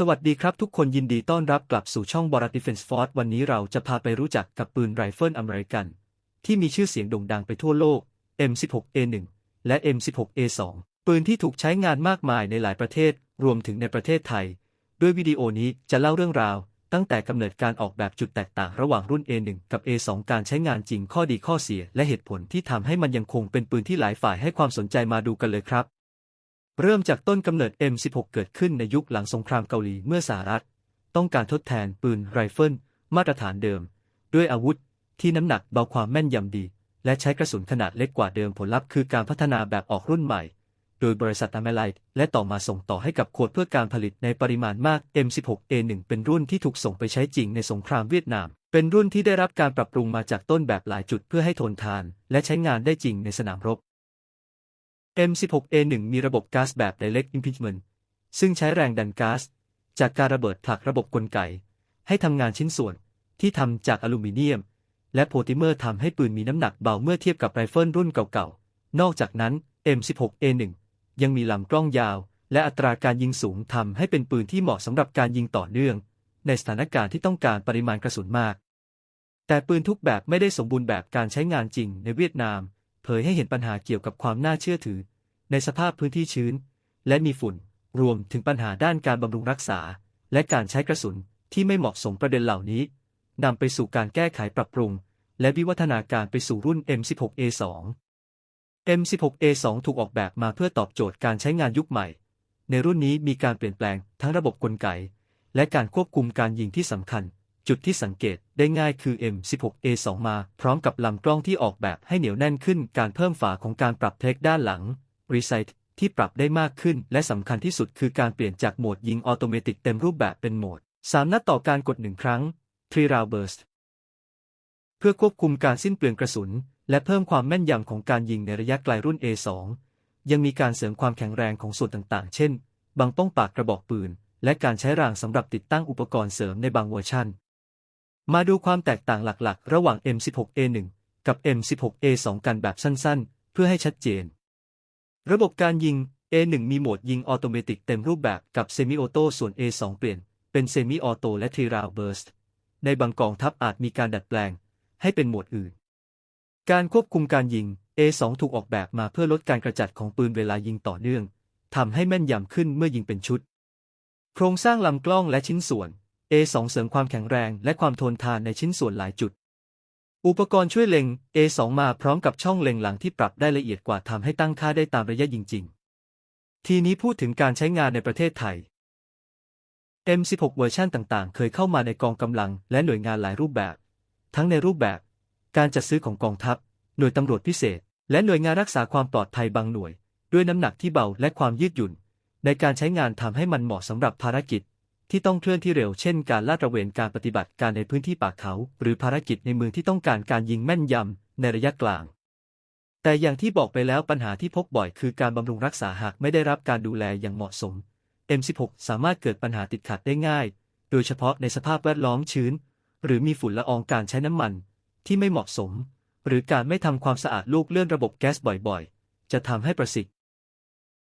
สวัสดีครับทุกคนยินดีต้อนรับกลับสู่ช่อง Borat Defense Force วันนี้เราจะพาไปรู้จักกับปืนไรเฟิลอเมริกัน ที่มีชื่อเสียงโด่งดังไปทั่วโลก M16A1 และ M16A2 ปืนที่ถูกใช้งานมากมายในหลายประเทศรวมถึงในประเทศไทย ด้วยวิดีโอนี้จะเล่าเรื่องราว ตั้งแต่กำเนิดการออกแบบจุดแตกต่างระหว่างรุ่น A1 กับ A2 การใช้งานจริงข้อดีข้อเสีย และเหตุผลที่ทำให้มันยังคงเป็นปืนที่หลายฝ่ายให้ความสนใจมาดูกันเลยครับ เริ่มจากต้นกำเนิด M16 เกิดขึ้นในยุคหลังสงครามเกาหลีเมื่อสหรัฐ ต้องการทดแทนปืนไรเฟิลมาตรฐานเดิม ด้วยอาวุธที่น้ำหนักเบาความแม่นยำดี และใช้กระสุนขนาดเล็กกว่าเดิมผลลัพธ์คือการพัฒนาแบบออกรุ่นใหม่ โดยบริษัทอเมไลท์และต่อมาส่งต่อให้กับโคดเพื่อการผลิตในปริมาณมาก M16A1 เป็นรุ่นที่ถูกส่งไปใช้จริงในสงครามเวียดนาม เป็นรุ่นที่ได้รับการปรับปรุงมาจากต้นแบบหลายจุดเพื่อให้ทนทาน และใช้งานได้จริงในสนามรบ M16A1 มีระบบก๊าซแบบ Direct Impingement ซึ่งใช้แรงดันก๊าซจากการระเบิดผลักระบบกลไก ให้ทำงานชิ้นส่วนที่ทำจากอลูมิเนียม และโพลิเมอร์ทำให้ปืนมีน้ำหนักเบาเมื่อเทียบกับไรเฟิลรุ่นเก่าๆ นอกจากนั้น M16A1 ยังมีลำกล้องยาว และอัตราการยิงสูงทำให้เป็นปืนที่เหมาะสำหรับการยิงต่อเนื่อง ในสถานการณ์ที่ต้องการปริมาณกระสุนมาก แต่ปืนทุกแบบไม่ได้สมบูรณ์แบบการใช้งานจริงในเวียดนาม เผยให้เห็นปัญหาเกี่ยวกับความน่าเชื่อถือ ในสภาพพื้นที่ชื้น และมีฝุ่น รวมถึงปัญหาด้านการบำรุงรักษา และการใช้กระสุนที่ไม่เหมาะสมประเด็นเหล่านี้นำไปสู่การแก้ไขปรับปรุง และวิวัฒนาการไปสู่รุ่น M16A2 M16A2 ถูกออกแบบมาเพื่อตอบโจทย์การใช้งานยุคใหม่ ในรุ่นนี้มีการเปลี่ยนแปลงทั้งระบบกลไก และการควบคุมการยิงที่สำคัญ จุดที่สังเกตได้ง่ายคือ M16A2 มาพร้อมกับลำกล้องที่ออกแบบให้เหนียวแน่นขึ้น การเพิ่มฝาของการปรับเทคด้านหลัง Resight ที่ปรับได้มากขึ้น และสำคัญที่สุดคือการเปลี่ยนจากโหมดยิงออโตเมติกเต็มรูปแบบเป็นโหมด 3 นัดต่อการกดหนึ่งครั้ง3 round burst เพื่อควบคุมการสิ้นเปลืองกระสุน และเพิ่มความแม่นยำของการยิงในระยะไกลรุ่น A2 ยังมีการเสริมความแข็งแรงของส่วนต่างๆ เช่น บางป้องปากกระบอกปืน และการใช้รางสำหรับติดตั้งอุปกรณ์เสริมในบางเวอร์ชัน มาดูความแตกต่างหลักๆ ระหว่าง M16A1 กับ M16A2 กันแบบสั้นๆ เพื่อให้ชัดเจน ระบบการยิง A1 มีโหมดยิงออโตเมติกเต็มรูปแบบกับเซมิออโต้ส่วน A2 เปลี่ยน เป็นเซมิออโต้และทีราวเบิร์สในบางกองทัพอาจมีการดัดแปลง ให้เป็นโหมดอื่น การควบคุมการยิง A2 ถูกออกแบบมาเพื่อลดการกระจัดของปืนเวลายิงต่อเนื่องทำให้แม่นยำขึ้นเมื่อยิงเป็นชุด โครงสร้างลำกล้องและชิ้นส่วน A2 เสริมความแข็งแรงและความทนทานในชิ้นส่วนหลายจุด อุปกรณ์ช่วยเล็ง A2 มาพร้อมกับช่องเล็งหลังที่ปรับได้ละเอียดกว่าทำให้ตั้งค่าได้ตามระยะจริง ๆ ทีนี้พูดถึงการใช้งานในประเทศไทย M16 เวอร์ชันต่างๆ เคยเข้ามาในกองกำลังและหน่วยงานหลายรูปแบบ ทั้งในรูปแบบ การจัดซื้อของกองทัพ หน่วยตำรวจพิเศษ และหน่วยงานรักษาความปลอดภัยบางหน่วย ด้วยน้ำหนักที่เบาและความยืดหยุ่น ในการใช้งานทำให้มันเหมาะสำหรับภารกิจ ที่ต้องเคลื่อนที่เร็วเช่นการลาดตระเวนการปฏิบัติการในพื้นที่ป่าเขา หรือภารกิจในเมืองที่ต้องการการยิงแม่นยำในระยะกลาง แต่อย่างที่บอกไปแล้วปัญหาที่พบบ่อยคือการบำรุงรักษาหากไม่ได้รับการดูแลอย่างเหมาะสม M16 สามารถเกิดปัญหาติดขัดได้ง่าย โดยเฉพาะในสภาพแวดล้อมชื้น หรือมีฝุ่นละอองการใช้น้ำมัน ที่ไม่เหมาะสม หรือการไม่ทำความสะอาดลูกเลื่อนระบบแก๊สบ่อยๆ จะทำให้ประสิทธิ